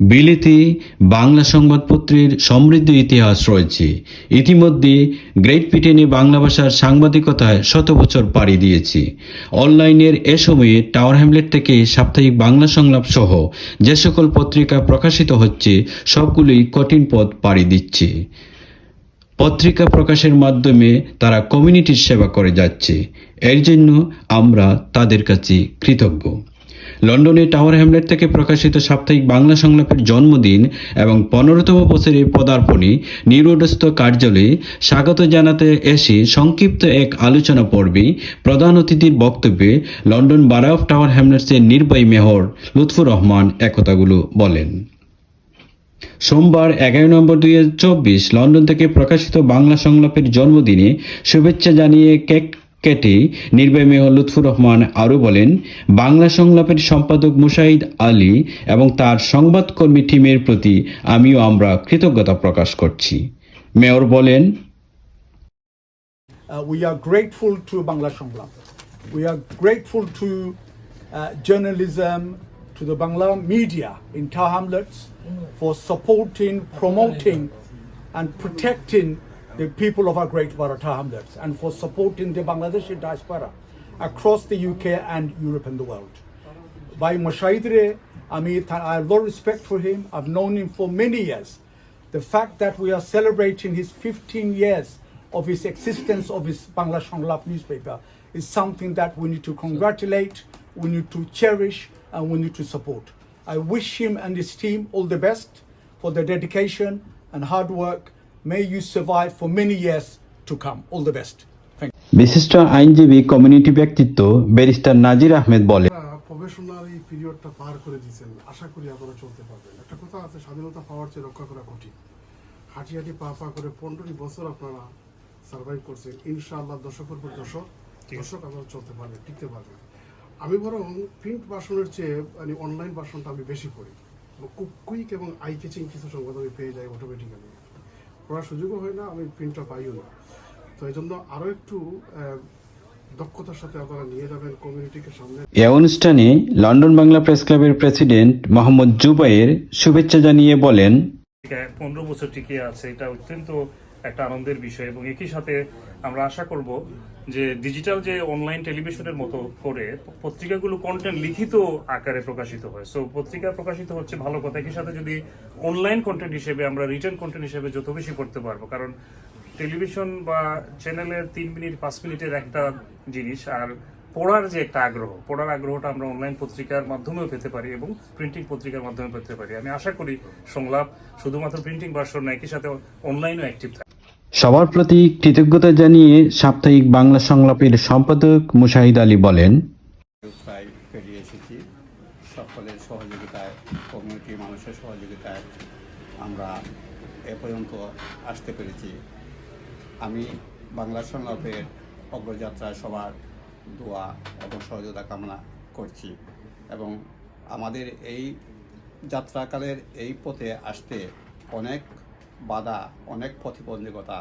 বিলেতে বাংলা সংবাদপত্রের সমৃদ্ধ ইতিহাস রয়েছে। ইতিমধ্যে গ্রেট ব্রিটেনে বাংলা ভাষার সাংবাদিকতায় শত বছর পাড়ি দিয়েছে। অনলাইনের এ সময়ে টাওয়ার হ্যামলেট থেকে সাপ্তাহিক বাংলা সংলাপ সহ যে সকল পত্রিকা প্রকাশিত হচ্ছে, সবগুলোই কঠিন পথ পাড়ি দিচ্ছে। পত্রিকা প্রকাশের মাধ্যমে তারা কমিউনিটির সেবা করে যাচ্ছে। এর জন্য আমরা তাদের কাছে কৃতজ্ঞ। লন্ডনে টাওয়ার হ্যামলেট থেকে প্রকাশিত সাপ্তাহিক বাংলা সংলাপের জন্মদিন এবং পনেরোতম বছরের পদার্পণে নিরোডস্থ কার্যালয়ে স্বাগত জানাতে এসে সংক্ষিপ্ত এক আলোচনা পর্বে প্রধান অতিথির বক্তব্যে লন্ডন বারা অফ টাওয়ার হ্যামলেটসের নির্বাহী মেহর লুৎফুর রহমান একথাগুলো বলেন। সোমবার এগারো নম্বর দুই লন্ডন থেকে প্রকাশিত বাংলা সংলাপের জন্মদিনে শুভেচ্ছা জানিয়ে কেক কেটে নির্বাহী মেয়র লুৎফুর রহমান আরও বলেন বাংলা সংলাপের সম্পাদক মুশাহিদ আলী এবং তার সংবাদকর্মী টিমের প্রতি আমিও আমরা কৃতজ্ঞতা প্রকাশ করছি মেয়র বলেন Uh, are grateful to Bangla Shonglam. We are grateful to uh, journalism, to the Bangla media in Tower Hamlets for supporting, promoting, and protecting the people of our great Tower Hamlets and for supporting the Bangladeshi diaspora across the UK and Europe and the world. By mean, I have a lot of respect for him. I've known him for many years. The fact that we are celebrating his 15 years of his existence of his Bangla Shanglap newspaper is something that we need to congratulate, we need to cherish, and we need to support. I wish him and his team all the best for their dedication and hard work. May you survive for many years to come. All the best. Thank you. বিশিষ্ট আইনজীবী community ব্যক্তিত্ব barrister নাজির আহমেদ বলেন professional এই পিরিয়ডটা পার করে দিয়েছেন। আশা করি আপনারা চলতে পারবেন। একটা কথা আছে স্বাধীনতা পাওয়ার চেয়ে রক্ষা করা কঠিন। হাঁটি হাঁটি পা পা করে পনেরোটি বছর আপনারা সার্ভাইভ করছেন। ইনশাআল্লাহ দশকের পর দশক দশক আপনারা চলতে পারবেন টিকতে পারবেন। আমি বরং প্রিন্ট ভার্সনের চেয়ে মানে অনলাইন ভার্সনটা আমি বেশি খুব কুইক এবং আই কেচিং কিছু সংবাদ আমি পেয়ে যাই অটোমেটিক্যালি পড়ার সুযোগও হয় না আমি প্রিন্টটা পাইও না। তো এই জন্য আরও একটু দক্ষতার সাথে আপনারা নিয়ে যাবেন কমিউনিটিকে সামনে। এ অনুষ্ঠানে লন্ডন বাংলা প্রেস ক্লাবের প্রেসিডেন্ট মোহাম্মদ জুবাইয়ের শুভেচ্ছা জানিয়ে বলেন পনেরো বছর টিকে আছে এটা অত্যন্ত একটা আনন্দের বিষয় এবং একই সাথে আমরা আশা করব যে ডিজিটাল যে অনলাইন টেলিভিশনের মতো করে পত্রিকাগুলো কন্টেন্ট লিখিত আকারে প্রকাশিত হয়। সো পত্রিকা প্রকাশিত হচ্ছে ভালো কথা। একই সাথে যদি অনলাইন কন্টেন্ট হিসেবে আমরা রিটার্ন কন্টেন্ট হিসেবে যত বেশি পড়তে পারব, কারণ টেলিভিশন বা চ্যানেলের তিন মিনিট, পাঁচ মিনিটের একটা জিনিস, আর পড়ার যে একটা আগ্রহ পড়ার আগ্রহটা আমরা অনলাইন পত্রিকার মাধ্যমেও পেতে পারি এবং প্রিন্টিং পত্রিকার মাধ্যমে পেতে পারি। আমি আশা করি সংলাপ শুধুমাত্র প্রিন্টিং ভার্সন একই সাথে অনলাইনও অ্যাক্টিভ থাকে। সবার প্রতি কৃতজ্ঞতা জানিয়ে সাপ্তাহিক বাংলা সংলাপের সম্পাদক মুশাহিদ আলী বলেন প্রায় পেরিয়ে এসেছি। সকলের সহযোগিতায় কমিউনিটির মানুষের সহযোগিতায় আমরা এ পর্যন্ত আসতে পেরেছি। আমি বাংলা সংলাপের অগ্রযাত্রায় সবার দোয়া এবং সহযোগিতা কামনা করছি এবং আমাদের এই যাত্রাকালের এই পথে আসতে অনেক বাধা, অনেক প্রতিবন্ধকতা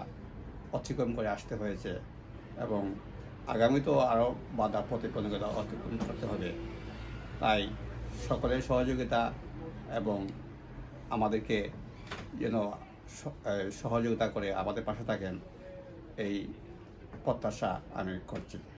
অতিক্রম করে আসতে হয়েছে এবং আগামীতেও আরও বাধা, প্রতিবন্ধকতা অতিক্রম করতে হবে। তাই সকলের সহযোগিতা এবং আমাদেরকে যেন সহযোগিতা করে আমাদের পাশে থাকেন, এই প্রত্যাশা আমি করছি।